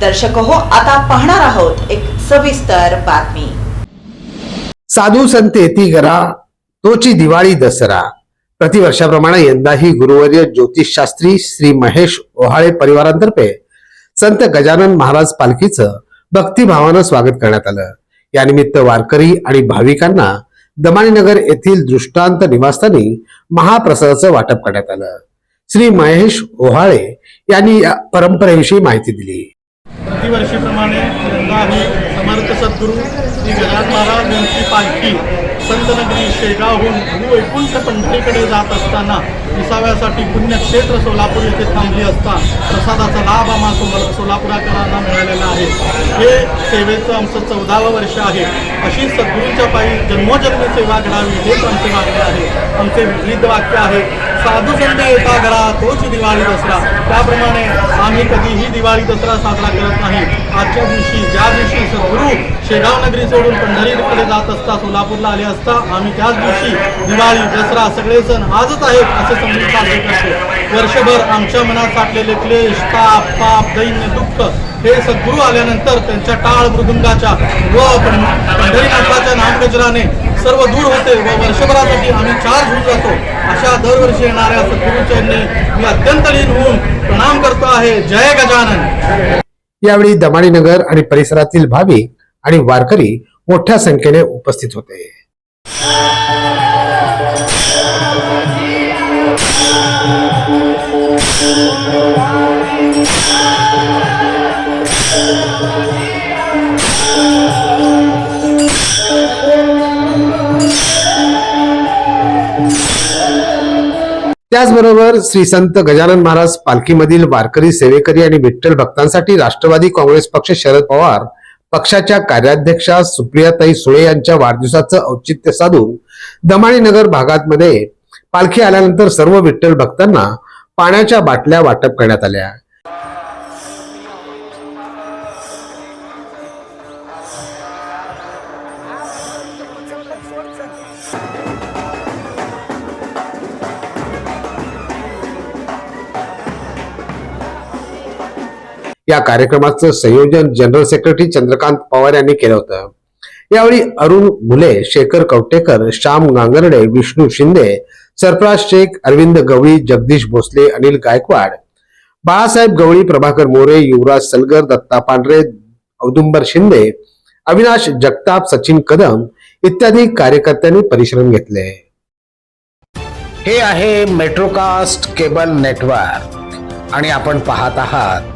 दर्शक हो आता पाहणार आहोत एक सविस्तर बातमी. साधू संत येती घरा तोची दिवाळी दसरा. प्रतिवर्षाप्रमाणे यंदाही गुरुवर्य ज्योतिष शास्त्री श्री महेश ओहाळे परिवारांतर्फे संत गजानन महाराज पालखीचं भक्तिभावानं स्वागत करण्यात आलं. यानिमित्त वारकरी आणि भाविकांना दमाणीनगर येथील दृष्टांत निवासस्थानी महाप्रसादाचं वाटप करण्यात आलं. श्री महेश ओहाळे यांनी या परंपरेविषयी माहिती दिली. प्रतिवर्षीप्रमाणे यंदाही समर्थ सद्गुरू श्री गजान महाराज यांची पालखी संतनगरी शेगावहून वैकुंठ पंढरीकडे जात असताना विसाव्यासाठी पुण्यक्षेत्र सोलापूर येथे थांबली असता प्रसादाचा लाभ आम्हा सोम- सोलापुरात हे सेवेचं आमचं चौदावं वर्ष आहे. अशी सद्गुरूंच्या पायी जन्मोजन्मी सेवा घडावी हेच आमचे मागणे आहे. आमचे विविध वाक्य आहे. साधू संत एका घरा तोच दिवाळी दसरा. त्याप्रमाणे आम्ही कधीही दिवाळी दसरा साजरा करत नाही. आजच्या दिवशी ज्या दिवशी सद्गुरू शेगाव नगरी सोडून पंढरीकडे जात असता सोलापूरला आले असता आम्ही त्याच दिवशी दिवाळी दसरा सगळे सण आजच आहेत असे समजून साजरे करतो वर्षभर आमच्या मनात साठलेले क्लेश ताप पाप दैन्य दुःख हे सद्गुरू आल्यानंतर त्यांच्या टाळ मृदुंगाच्या व पंढरीनाथाच्या नामगजराने सर्व दूर होते व वर्षभरासाठी आम्ही चार झूल जातो. अशा दरवर्षी येणाऱ्या सद्गुरूच्यांनी मी अत्यंत लीन होऊन प्रणाम करतो आहे. जय गजानन. यावेळी दमाणीनगर आणि परिसरातील भाविक आणि वारकरी मोठ्या संख्येने उपस्थित होते. त्याचबरोबर श्री संत गजानन महाराज पालखीमधील वारकरी सेवेकरी आणि विठ्ठल भक्तांसाठी राष्ट्रवादी काँग्रेस पक्ष शरद पवार पक्षाच्या कार्याध्यक्षा सुप्रियाताई सुळे यांच्या वाढदिवसाचं औचित्य साधून दमाणीनगर भागात मध्ये पालखी आल्यानंतर सर्व विठ्ठल भक्तांना पाण्याच्या बाटल्या वाटप करण्यात आल्या. या कार्यक्रमाचं संयोजन जनरल सेक्रेटरी चंद्रकांत पवार यांनी केलं होतं. यावेळी अरुण भुले शेखर कवटेकर श्याम गांगर्डे विष्णू शिंदे सरफराज शेख अरविंद गवळी जगदीश भोसले अनिल गायकवाड बाळासाहेब गवळी प्रभाकर मोरे युवराज सलगर दत्ता पांढरे औदुंबर शिंदे अविनाश जगताप सचिन कदम इत्यादी कार्यकर्त्यांनी परिश्रम घेतले. हे आहे मेट्रोकास्ट केबल नेटवर्क आणि आपण पाहत आहात